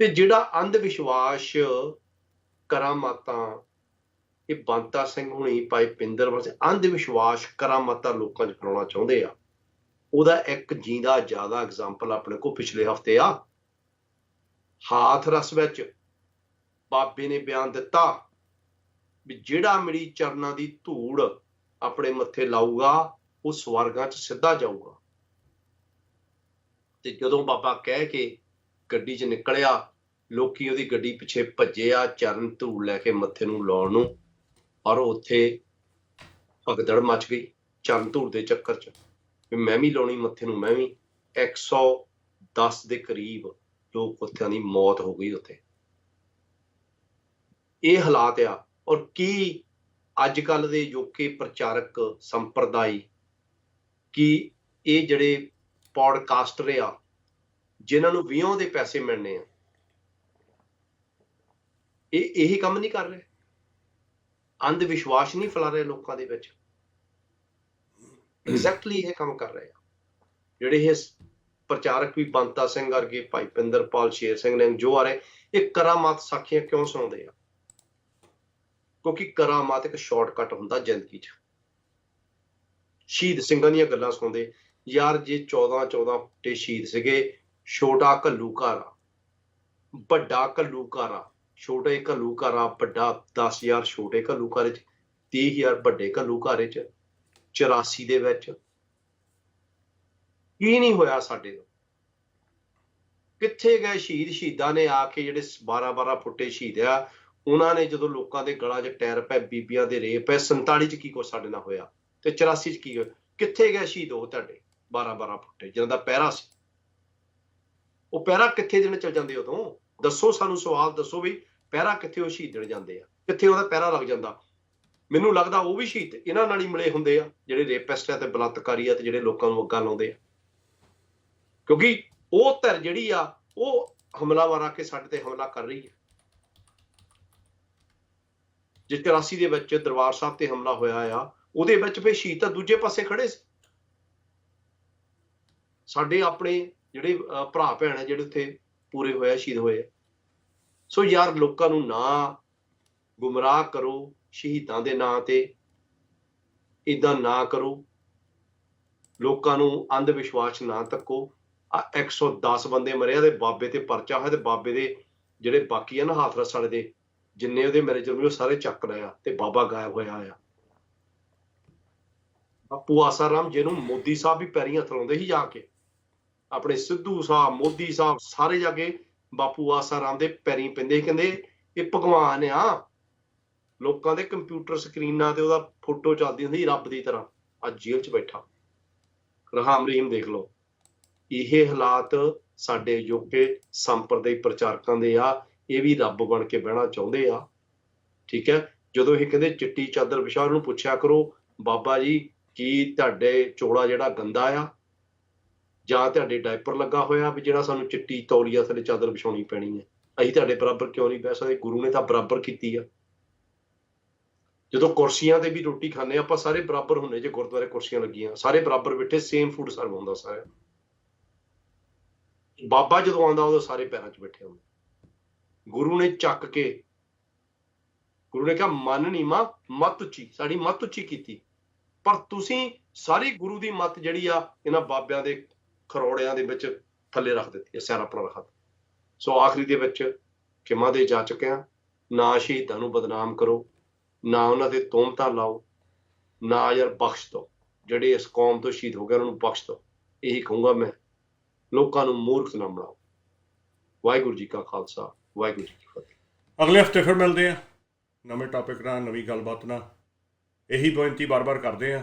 ਤੇ ਜਿਹੜਾ ਅੰਧ ਵਿਸ਼ਵਾਸ ਕਰਾਮਾਤਾਂ, ਇਹ ਬੰਤਾ ਸਿੰਘ ਹੁਣੀ, ਭਾਈ ਪਿੰਦਰ ਵਰਸੇ ਅੰਧ ਵਿਸ਼ਵਾਸ ਕਰਾਮਾਤਾਂ ਲੋਕਾਂ 'ਚ ਫੈਲਾਉਣਾ ਚਾਹੁੰਦੇ ਆ। ਉਹਦਾ ਇੱਕ ਜਿੰਦਾ ਜ਼ਿਆਦਾ ਐਗਜ਼ਾਮਪਲ ਆਪਣੇ ਕੋਲ ਪਿਛਲੇ ਹਫ਼ਤੇ ਆ। ਹਾਥ ਰਸ ਵਿੱਚ ਬਾਬੇ ਨੇ ਬਿਆਨ ਦਿੱਤਾ ਵੀ ਜਿਹੜਾ ਮੇਰੀ ਚਰਨਾਂ ਦੀ ਧੂੜ ਆਪਣੇ ਮੱਥੇ ਲਾਊਗਾ, ਉਹ ਸਵਰਗਾਂ 'ਚ ਸਿੱਧਾ ਜਾਊਗਾ। ਤੇ ਜਦੋਂ ਬਾਬਾ ਕਹਿ ਕੇ ਗੱਡੀ 'ਚ ਨਿਕਲਿਆ, ਲੋਕੀ ਉਹਦੀ ਗੱਡੀ ਪਿੱਛੇ ਭੱਜੇ ਆ ਚਰਨ ਧੂੜ ਲੈ ਕੇ ਮੱਥੇ ਨੂੰ ਲਾਉਣ ਨੂੰ ਔਰ ਉੱਥੇ ਭਗਦੜ ਮਚ ਗਈ ਚਰਨ ਧੂੜ ਦੇ ਚੱਕਰ 'ਚ। ਵੀ ਮੈਂ ਵੀ ਲਾਉਣੀ ਮੱਥੇ ਨੂੰ, ਮੈਂ ਵੀ 110 ਦੇ ਕਰੀਬ ਲੋਕ ਉੱਥਿਆਂ ਦੀ ਮੌਤ ਹੋ ਗਈ ਉੱਥੇ। ਇਹ ਹਾਲਾਤ ਆ, ਔਰ ਕੀ ਅੱਜ ਕੱਲ ਦੇ ਯੋਕੇ ਪ੍ਰਚਾਰਕ ਸੰਪਰਦਾਇ, ਕੀ ਇਹ ਜਿਹੜੇ ਪੋਡਕਾਸਟਰ ਆ ਜਿਨ੍ਹਾਂ ਨੂੰ ਵਿਉਂ ਦੇ ਪੈਸੇ ਮਿਲਣੇ ਆ। ਇਹ, ਇਹੀ ਕੰਮ ਨਹੀਂ ਕਰ ਰਹੇ। ਅੰਧ ਵਿਸ਼ਵਾਸ ਨਹੀਂ ਫੈਲਾ ਰਹੇ ਲੋਕਾਂ ਦੇ ਵਿੱਚ। ਐਗਜ਼ੈਕਟਲੀ ਇਹ ਕੰਮ ਕਰ ਰਹੇ ਆ। ਜਿਹੜੇ ਇਹ ਪ੍ਰਚਾਰਕ ਵੀ ਬੰਤਾ ਸਿੰਘ ਵਰਗੇ, ਭਾਈ ਪਿੰਦਰਪਾਲ ਸ਼ੇਰ ਸਿੰਘ ਨੇ ਜੋ ਆ ਰਹੇ, ਇਹ ਕਰਾਮਾਤ ਸਾਖੀਆਂ ਕਿਉਂ ਸੁਣਾਉਂਦੇ ਆ? ਕਿਉਂਕਿ ਕਰਾਮਾਤ ਇੱਕ ਸ਼ਾਰਟਕਟ ਹੁੰਦਾ ਜ਼ਿੰਦਗੀ 'ਚ। ਸ਼ਹੀਦ ਸਿੰਘਾਂ ਦੀਆਂ ਗੱਲਾਂ ਸੁਣਦੇ, ਯਾਰ ਜੇ 14 14 ਫੁੱਟੇ ਸ਼ਹੀਦ ਸੀਗੇ ਛੋਟਾ ਘੱਲੂਘਾਰਾ, ਵੱਡਾ ਘੱਲੂਘਾਰਾ, ਛੋਟੇ ਘੱਲੂਘਾਰਾ, ਵੱਡਾ 10000 ਛੋਟੇ ਘੱਲੂਘਾਰੇ 'ਚ 30000 ਵੱਡੇ ਘੱਲੂਘਾਰੇ 'ਚ 84 ਦੇ ਵਿੱਚ। ਕੀ ਨਹੀਂ ਹੋਇਆ ਸਾਡੇ ਤੋਂ? ਕਿੱਥੇ ਗਏ ਸ਼ਹੀਦ? ਸ਼ਹੀਦਾਂ ਨੇ ਆ ਕੇ ਜਿਹੜੇ 12 12 ਫੁੱਟੇ ਸ਼ਹੀਦ ਆ, ਉਹਨਾਂ ਨੇ ਜਦੋਂ ਲੋਕਾਂ ਦੇ ਗਲਾਂ 'ਚ ਟਾਇਰ ਪੈ ਬੀਬੀਆਂ ਦੇ ਰੇਪ ਪੈ 47 'ਚ ਕੀ ਕੁਛ ਸਾਡੇ ਨਾਲ ਹੋਇਆ? ਤੇ 84 'ਚ ਕੀ ਹੋਇਆ? ਕਿੱਥੇ ਗਏ ਸ਼ਹੀਦ ਉਹ ਤੁਹਾਡੇ 12 12 ਫੁੱਟੇ ਜਿਹਨਾਂ ਦਾ ਪਹਿਰਾ ਸੀ? ਉਹ ਪਹਿਰਾ ਕਿੱਥੇ ਦੇਣ ਚਲ ਜਾਂਦੇ ਉਦੋਂ? ਦੱਸੋ ਸਾਨੂੰ ਸਵਾਲ, ਦੱਸੋ ਵੀ ਪਹਿਰਾ ਕਿੱਥੇ ਉਹ ਸ਼ਹੀਦ ਜਾਂਦੇ ਆ? ਕਿੱਥੇ ਉਹਦਾ ਪਹਿਰਾ ਲੱਗ ਜਾਂਦਾ? ਮੈਨੂੰ ਲੱਗਦਾ ਉਹ ਵੀ ਸ਼ਹੀਦ ਇਹਨਾਂ ਨਾਲ ਹੀ ਮਿਲੇ ਹੁੰਦੇ ਆ, ਜਿਹੜੇ ਰੇਪਿਸਟ ਆ ਤੇ ਬਲਾਤਕਾਰੀ ਆ ਤੇ ਜਿਹੜੇ ਲੋਕਾਂ ਨੂੰ ਅੱਗਾ ਲਾਉਂਦੇ ਆ। ਕਿਉਂਕਿ ਉਹ ਧਿਰ ਜਿਹੜੀ ਆ, ਉਹ ਹਮਲਾਵਰ ਆ ਕੇ ਸਾਡੇ ਤੇ ਹਮਲਾ ਕਰ ਰਹੀ ਹੈ। ਜੇ 83 ਦੇ ਵਿੱਚ ਦਰਬਾਰ ਸਾਹਿਬ ਤੇ ਹਮਲਾ ਹੋਇਆ ਆ, ਉਹਦੇ ਵਿੱਚ ਫੇ ਸ਼ਹੀਦ ਤਾਂ ਦੂਜੇ ਪਾਸੇ ਖੜੇ ਸੀ। ਸਾਡੇ ਆਪਣੇ ਜਿਹੜੇ ਭਰਾ ਭੈਣ ਆ ਜਿਹੜੇ ਉੱਥੇ ਪੂਰੇ ਹੋਏ ਆ, ਸ਼ਹੀਦ ਹੋਏ ਸੋ ਯਾਰ, ਲੋਕਾਂ ਨੂੰ ਨਾ ਗੁੰਮਰਾਹ ਕਰੋ ਸ਼ਹੀਦਾਂ ਦੇ ਨਾਂ ਤੇ। ਇਦਾਂ ਨਾ ਕਰੋ। ਲੋਕਾਂ ਨੂੰ ਅੰਧ ਵਿਸ਼ਵਾਸ ਨਾ ਤੱਕੋ ਆ 110 ਬੰਦੇ ਮਰਿਆ ਤੇ ਬਾਬੇ ਤੇ ਪਰਚਾ ਹੋਇਆ ਤੇ ਬਾਬੇ ਦੇ ਜਿਹੜੇ ਬਾਕੀ ਆ ਨਾ ਹਾਥਰਸ ਵਾਲੇ ਦੇ, ਜਿੰਨੇ ਉਹਦੇ ਮੇਰੇ ਜਰਮੀ ਉਹ ਸਾਰੇ ਚੱਕ ਲਏ ਆ ਤੇ ਬਾਬਾ ਗਾਇਬ ਹੋਇਆ ਆ। ਬਾਪੂ ਆਸਾਰਾਮ, ਜਿਹਨੂੰ ਮੋਦੀ ਸਾਹਿਬ ਵੀ ਪੈਰੀਂ ਹੱਥ ਲਾਉਂਦੇ ਸੀ ਜਾ ਕੇ। ਆਪਣੇ ਸਿੱਧੂ ਸਾਹਿਬ, ਮੋਦੀ ਸਾਹਿਬ ਸਾਰੇ ਜਾ ਕੇ ਬਾਪੂ ਆਸਾਰਾਮ ਦੇ ਪੈਰੀਂ ਪੈਂਦੇ ਕਹਿੰਦੇ ਇਹ ਭਗਵਾਨ ਆ। ਲੋਕਾਂ ਦੇ ਕੰਪਿਊਟਰ ਸਕਰੀਨਾਂ ਤੇ ਉਹਦਾ ਫੋਟੋ ਚੱਲਦੀ ਹੁੰਦੀ ਰੱਬ ਦੀ ਤਰ੍ਹਾਂ। ਅੱਜ ਜੇਲ੍ਹ 'ਚ ਬੈਠਾ। ਰਹਾਮ ਰਹੀਮ ਦੇਖ ਲਓ। ਇਹ ਹਾਲਾਤ ਸਾਡੇ ਯੋਗੇ ਸੰਪਰਦਾਇ ਪ੍ਰਚਾਰਕਾਂ ਦੇ ਆ। ਇਹ ਵੀ ਰੱਬ ਬਣ ਕੇ ਬਹਿਣਾ ਚਾਹੁੰਦੇ ਆ। ਠੀਕ ਹੈ? ਜਦੋਂ ਇਹ ਕਹਿੰਦੇ ਚਿੱਟੀ ਚਾਦਰ ਵਿਛਾ ਉਹਨੂੰ ਪੁੱਛਿਆ ਕਰੋ, ਬਾਬਾ ਜੀ, ਕੀ ਤੁਹਾਡੇ ਚੋੜਾ ਜਿਹੜਾ ਗੰਦਾ ਆ? ਜਾਂ ਤੁਹਾਡੇ ਡਾਇਪਰ ਲੱਗਾ ਹੋਇਆ ਵੀ ਜਿਹੜਾ ਸਾਨੂੰ ਚਿੱਟੀ ਤੌਲੀਆ ਥੱਲੇ ਚਾਦਰ ਵਿਛਾਉਣੀ ਪੈਣੀ ਹੈ। ਅਸੀਂ ਤੁਹਾਡੇ ਬਰਾਬਰ ਕਿਉਂ ਨਹੀਂ ਬਹਿ ਸਕਦੇ? ਗੁਰੂ ਨੇ ਤਾਂ ਬਰਾਬਰ ਕੀਤੀ ਆ। ਜਦੋਂ ਕੁਰਸੀਆਂ ਤੇ ਵੀ ਰੋਟੀ ਖਾਂਦੇ ਆ ਆਪਾਂ ਸਾਰੇ ਬਰਾਬਰ ਹੁੰਨੇ ਜੇ ਗੁਰਦੁਆਰੇ ਕੁਰਸੀਆਂ ਲੱਗੀਆਂ। ਸਾਰੇ ਬਰਾਬਰ ਬੈਠੇ ਸੇਮ ਫੂਡ ਸਰਵ ਹੁੰਦਾ ਸਾਰਿਆਂ ਬਾਬਾ ਜਦੋਂ ਆਉਂਦਾ, ਉਦੋਂ ਸਾਰੇ ਪੈਰਾਂ 'ਚ ਬੈਠੇ ਹੁੰਦੇ। ਗੁਰੂ ਨੇ ਚੱਕ ਕੇ, ਗੁਰੂ ਨੇ ਕਿਹਾ, ਮਨ ਨਹੀਂ ਮਾ, ਮਤ ਉੱਚੀ, ਸਾਡੀ ਮਤ ਉੱਚੀ ਕੀਤੀ। ਪਰ ਤੁਸੀਂ ਸਾਰੀ ਗੁਰੂ ਦੀ ਮਤ ਜਿਹੜੀ ਆ, ਇਹਨਾਂ ਬਾਬਿਆਂ ਦੇ ਖਰੋੜਿਆਂ ਦੇ ਵਿੱਚ ਥੱਲੇ ਰੱਖ ਦਿੱਤੀ ਹੈ ਸਿਰ ਆਪਣਾ ਰੱਖ ਸੋ ਆਖਰੀ ਦੇ ਵਿੱਚ ਕਿਮਾ ਦੇ ਜਾ ਚੁੱਕੇ ਨਾ ਸ਼ਹੀਦਾਂ ਨੂੰ ਬਦਨਾਮ ਕਰੋ, ਨਾ ਉਹਨਾਂ ਤੇ ਤੋਮਤਾਂ ਲਾਓ, ਨਾ ਯਾਰ ਬਖਸ਼ ਦਿਓ ਜਿਹੜੇ ਇਸ ਕੌਮ ਤੋਂ ਸ਼ਹੀਦ ਹੋ ਗਏ, ਉਹਨਾਂ ਨੂੰ ਬਖਸ਼ ਦਿਓ ਇਹੀ ਕਹੂੰਗਾ ਮੈਂ, ਲੋਕਾਂ ਨੂੰ ਮੂਰਖ ਨਾ ਬਣਾਓ। ਵਾਹਿਗੁਰੂ ਜੀ ਕਾ ਖਾਲਸਾ, ਵਾਹਿਗੁਰੂ ਜੀ ਕੀ ਫਤਿਹ। ਅਗਲੇ ਹਫ਼ਤੇ ਫਿਰ ਮਿਲਦੇ ਆ। ਨਵੇਂ ਟੌਪਿਕ ਨਾਲ, ਨਵੀਂ ਗੱਲਬਾਤ ਨਾਲ। ਇਹੀ ਬੇਨਤੀ ਬਾਰ-ਬਾਰ ਕਰਦੇ ਆ।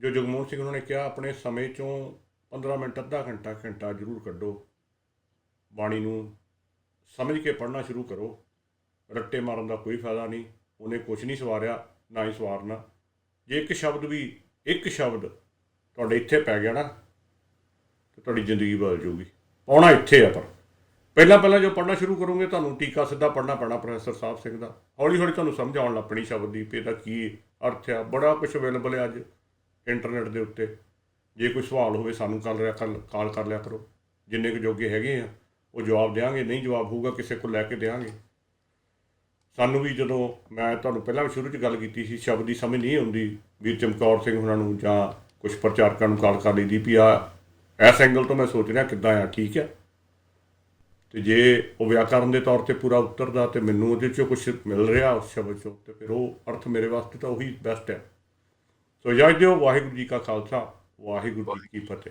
ਜੋ ਜਗਮੋਹਨ ਸਿੰਘ ਉਹਨਾਂ ਨੇ ਕਿਹਾ, ਆਪਣੇ ਸਮੇਂ ਚੋਂ 15 ਮਿੰਟ, ਅੱਧਾ ਘੰਟਾ ਘੰਟਾ ਜ਼ਰੂਰ ਕੱਢੋ। ਬਾਣੀ ਨੂੰ ਸਮਝ ਕੇ ਪੜ੍ਹਨਾ ਸ਼ੁਰੂ ਕਰੋ। ਰੱਟੇ ਮਾਰਨ ਦਾ ਕੋਈ ਫਾਇਦਾ ਨਹੀਂ। ਉਹਨੇ ਕੁਝ ਨਹੀਂ ਸਵਾਰਿਆ, ਨਾ ਹੀ ਸਵਾਰਨਾ। ਜੇ ਇੱਕ ਸ਼ਬਦ ਵੀ, ਇੱਕ ਸ਼ਬਦ ਤੁਹਾਡੇ ਇੱਥੇ ਪੈ ਗਿਆ ਨਾ, ਤੇ ਤੁਹਾਡੀ ਜ਼ਿੰਦਗੀ ਬਦਲ ਜਾਊਗੀ। ਪਾਉਣਾ ਇੱਥੇ ਆ ਪਰ। ਪਹਿਲਾਂ ਪਹਿਲਾਂ ਜੋ ਪੜ੍ਹਨਾ ਸ਼ੁਰੂ ਕਰੋਗੇ, ਤੁਹਾਨੂੰ ਟੀਕਾ ਸਿੱਧਾ ਪੜ੍ਹਨਾ ਪੈਣਾ ਪ੍ਰੋਫੈਸਰ ਸਾਹਿਬ ਸਿੰਘ ਦਾ। ਹੌਲੀ ਹੌਲੀ ਤੁਹਾਨੂੰ ਸਮਝ ਆਉਣ ਲੱਪਣੀ ਸ਼ਬਦ ਦੀ ਵੀ ਇਹਦਾ ਕੀ ਅਰਥ ਆ। ਬੜਾ ਕੁਝ ਅਵੇਲੇਬਲ ਹੈ ਅੱਜ ਇੰਟਰਨੈਟ ਦੇ ਉੱਤੇ। ਜੇ ਕੋਈ ਸਵਾਲ ਹੋਵੇ ਸਾਨੂੰ ਕਾਲ ਰਿਆ ਕਾਲ ਕਰ ਲਿਆ ਕਰੋ। ਜਿੰਨੇ ਕੁ ਜੋਗੇ ਹੈਗੇ ਆ, ਉਹ ਜਵਾਬ ਦੇਵਾਂਗੇ ਨਹੀਂ ਜਵਾਬ ਹੋਊਗਾ, ਕਿਸੇ ਕੋਲ ਲੈ ਕੇ ਦੇਵਾਂਗੇ ਸਾਨੂੰ ਵੀ ਜਦੋਂ ਮੈਂ ਤੁਹਾਨੂੰ ਪਹਿਲਾਂ ਵੀ ਸ਼ੁਰੂ 'ਚ ਗੱਲ ਕੀਤੀ ਸੀ, ਸ਼ਬਦ ਦੀ ਸਮਝ ਨਹੀਂ ਆਉਂਦੀ, ਵੀਰ ਚਮਕੌਰ ਸਿੰਘ ਉਹਨਾਂ ਨੂੰ ਜਾਂ ਕੁਝ ਪ੍ਰਚਾਰਕਾਂ ਨੂੰ ਕਾਲ ਕਰ ਲਈ ਦੀ ਵੀ ਆ, ਇਸ ਐਂਗਲ ਤੋਂ ਮੈਂ ਸੋਚ ਰਿਹਾ ਕਿੱਦਾਂ ਆ, ਠੀਕ ਹੈ ਤੇ ਜੇ ਉਹ ਵਿਆਕਰਨ ਦੇ ਤੌਰ ਤੇ ਪੂਰਾ ਉਤਰਦਾ ਤੇ ਮੈਨੂੰ ਉਹਦੇ 'ਚੋਂ ਕੁਝ ਮਿਲ ਰਿਹਾ ਉਸ ਸ਼ਬਦ 'ਚੋਂ, ਤੇ ਫਿਰ ਉਹ ਅਰਥ ਮੇਰੇ ਵਾਸਤੇ ਤਾਂ ਉਹੀ ਬੈਸਟ ਹੈ ਸੋ ਯਾਦ ਦਿਓ ਵਾਹਿਗੁਰੂ ਜੀ ਕਾ ਖਾਲਸਾ। ਵਾਹਿਗੁਰੂ ਜੀ ਕੀ ਫਤਿਹ।